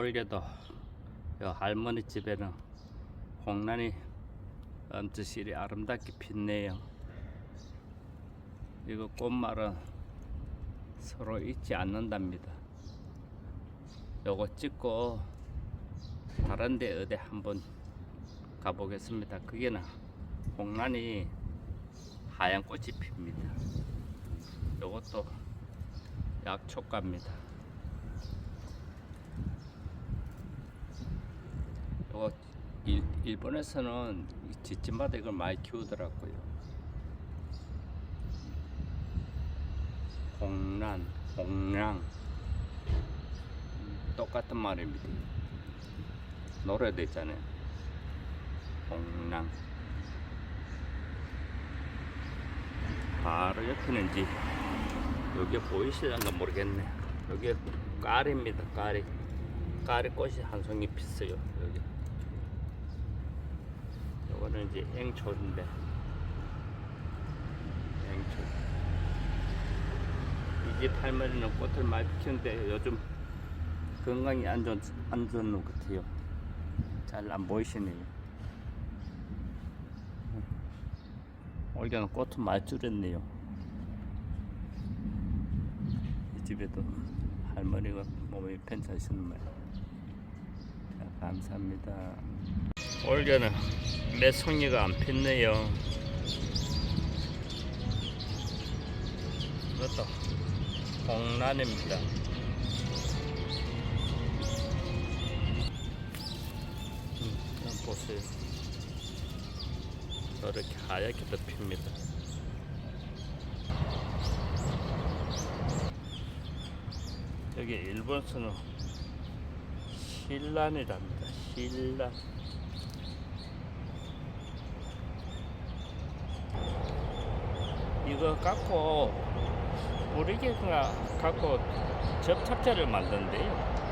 올게도 요 할머니 집에는 홍란이 엄지실이 아름답게 폈네요. 이거 꽃말은 서로 잊지 않는답니다. 요거 찍고 다른 데 어디 한번 가보겠습니다. 그게는 홍란이 하얀 꽃이 핍니다. 요것도 약초가입니다. 요거 일, 일본에서는 이 집집마다 이걸 많이 키우더라고요. 홍랑 음, 똑같은 말입니다. 노래도 있잖아요. 홍랑 바로 옆에는 이제 여기 보이실란가 모르겠네. 여기 까리입니다. 까리. 까리 꽃이 한 송이 피어요. 여기. 요거는 이제 앵초인데. 앵초. 이집 할머니는 꽃을 많이 피우는데 요즘 건강이 안 좋은 안 좋은 것 같아요. 잘 안 보이시네요. 올겨는 꽃을 많이 줄였네요. 이 집에도 할머니가 몸이 괜찮으시는 말. 자, 감사합니다. 올겨는 매송이가 안 폈네요. 이것도 홍란입니다. 음, 보세요. 저렇게 하얗게도 핍니다. 여기 일본서는 신란이랍니다. 신란. 이거 갖고 뿌리개가 갖고 접착제를 만든대요.